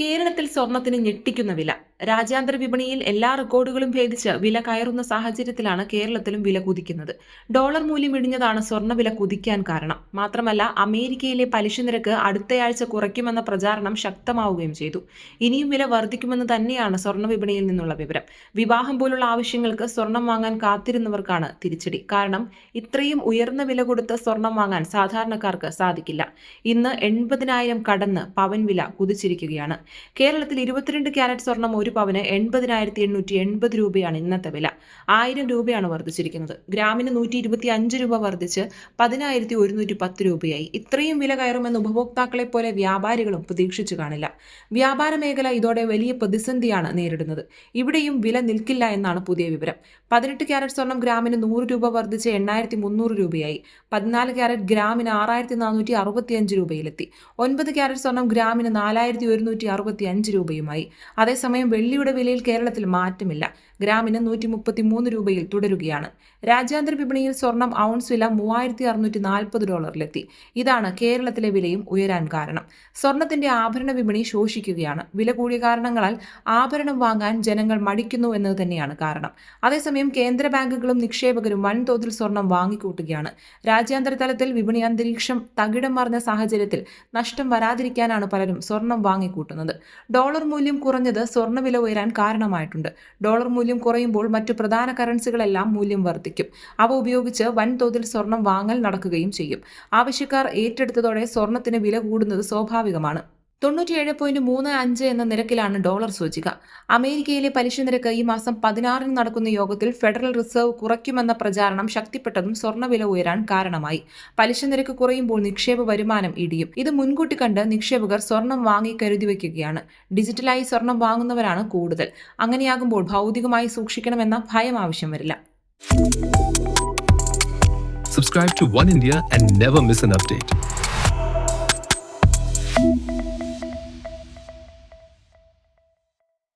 കേരളത്തിൽ സ്വർണത്തിന് ഞെട്ടിക്കുന്ന വില. രാജ്യാന്തര വിപണിയിൽ എല്ലാ റെക്കോർഡുകളും ഭേദിച്ച് വില കയറുന്ന സാഹചര്യത്തിലാണ് കേരളത്തിലും വില കുതിക്കുന്നത്. ഡോളർ മൂല്യം ഇടിഞ്ഞതാണ് സ്വർണവില കുതിക്കാൻ കാരണം. മാത്രമല്ല അമേരിക്കയിലെ പലിശ നിരക്ക് അടുത്തയാഴ്ച കുറയ്ക്കുമെന്ന പ്രചാരണം ശക്തമാവുകയും ചെയ്തു. ഇനിയും വില വർദ്ധിക്കുമെന്ന് തന്നെയാണ് സ്വർണ വിപണിയിൽ നിന്നുള്ള വിവരം. വിവാഹം പോലുള്ള ആവശ്യങ്ങൾക്ക് സ്വർണം വാങ്ങാൻ കാത്തിരുന്നവർക്കാണ് തിരിച്ചടി. കാരണം ഇത്രയും ഉയർന്ന വില കൊടുത്ത് സ്വർണം വാങ്ങാൻ സാധാരണക്കാർക്ക് സാധിക്കില്ല. ഇന്ന് എൺപതിനായിരം കടന്ന് പവൻ വില കുതിച്ചിരിക്കുകയാണ്. കേരളത്തിൽ ഇരുപത്തിരണ്ട് ക്യാരറ്റ് സ്വർണം ഒരു പവന് എൺപതിനായിരത്തി എണ്ണൂറ്റി എൺപത് രൂപയാണ് ഇന്നത്തെ വില. ആയിരം രൂപയാണ് വർദ്ധിച്ചിരിക്കുന്നത്. ഗ്രാമിന് നൂറ്റി ഇരുപത്തി അഞ്ച് രൂപ വർദ്ധിച്ച് പതിനായിരത്തി ഒരുന്നൂറ്റി പത്ത് രൂപയായി. ഇത്രയും വില കയറുമെന്ന് ഉപഭോക്താക്കളെ പോലെ വ്യാപാരികളും പ്രതീക്ഷിച്ചു കാണില്ല. വ്യാപാര മേഖല ഇതോടെ വലിയ പ്രതിസന്ധിയാണ് നേരിടുന്നത്. ഇവിടെയും വില നിൽക്കില്ല എന്നാണ് പുതിയ വിവരം. പതിനെട്ട് ക്യാരറ്റ് സ്വർണം ഗ്രാമിന് നൂറ് രൂപ വർദ്ധിച്ച് എണ്ണായിരത്തി മുന്നൂറ് രൂപയായി. പതിനാല് ക്യാരറ്റ് ഗ്രാമിന് ആറായിരത്തി നാനൂറ്റി അറുപത്തി അഞ്ച് രൂപയിലെത്തി. ഒൻപത് ക്യാരറ്റ് സ്വർണം ഗ്രാമിന് നാലായിരത്തി ഒരുന്നൂറ്റി അറുപത്തി അഞ്ച് രൂപയുമായി. അതേസമയം വെള്ളിയുടെ വിലയിൽ കേരളത്തിൽ മാറ്റമില്ല. ഗ്രാമിന് നൂറ്റി മുപ്പത്തി മൂന്ന് രൂപയിൽ തുടരുകയാണ്. രാജ്യാന്തര വിപണിയിൽ സ്വർണം ഔൺസ് വില മൂവായിരത്തി അറുന്നൂറ്റി നാൽപ്പത് ഡോളറിലെത്തി. ഇതാണ് കേരളത്തിലെ വിലയും ഉയരാൻ കാരണം. സ്വർണത്തിന്റെ ആഭരണ വിപണി ശോഷിക്കുകയാണ്. വില കൂടിയ കാരണങ്ങളാൽ ആഭരണം വാങ്ങാൻ ജനങ്ങൾ മടിക്കുന്നു എന്നത് തന്നെയാണ് കാരണം. അതേസമയം കേന്ദ്ര ബാങ്കുകളും നിക്ഷേപകരും വൻതോതിൽ സ്വർണം വാങ്ങിക്കൂട്ടുകയാണ്. രാജ്യാന്തര തലത്തിൽ വിപണി അന്തരീക്ഷം തകിടം മറിഞ്ഞ സാഹചര്യത്തിൽ നഷ്ടം വരാതിരിക്കാനാണ് പലരും സ്വർണം വാങ്ങിക്കൂട്ടുന്നത്. ഡോളർ മൂല്യം കുറഞ്ഞത് സ്വർണവില ഉയരാൻ കാരണമായിട്ടുണ്ട്. ഡോളർ മൂല്യം കുറയുമ്പോൾ മറ്റു പ്രധാന കറൻസികളെല്ലാം മൂല്യം വർദ്ധിക്കും. അവ ഉപയോഗിച്ച് വൻതോതിൽ സ്വർണം വാങ്ങൽ നടക്കുകയും ചെയ്യും. ആവശ്യക്കാർ ഏറ്റെടുത്തതോടെ സ്വർണത്തിന് വില കൂടുന്നത് സ്വാഭാവികമാണ്. തൊണ്ണൂറ്റിയേഴ് പോയിന്റ് മൂന്ന് അഞ്ച് എന്ന നിരക്കിലാണ് ഡോളർ സൂചിക. അമേരിക്കയിലെ പലിശ നിരക്ക് ഈ മാസം പതിനാറിന് നടക്കുന്ന യോഗത്തിൽ ഫെഡറൽ റിസർവ് കുറയ്ക്കുമെന്ന പ്രചാരണം ശക്തിപ്പെട്ടതും സ്വർണവില ഉയരാൻ കാരണമായി. പലിശ നിരക്ക് കുറയുമ്പോൾ നിക്ഷേപ വരുമാനം ഇടിയും. ഇത് മുൻകൂട്ടി കണ്ട് നിക്ഷേപകർ സ്വർണം വാങ്ങി കരുതി വയ്ക്കുകയാണ്. ഡിജിറ്റലായി സ്വർണം വാങ്ങുന്നവരാണ് കൂടുതൽ. അങ്ങനെയാകുമ്പോൾ ഭൗതികമായി സൂക്ഷിക്കണമെന്ന ഭയം ആവശ്യം വരില്ല. Subscribe to One India and never miss an update.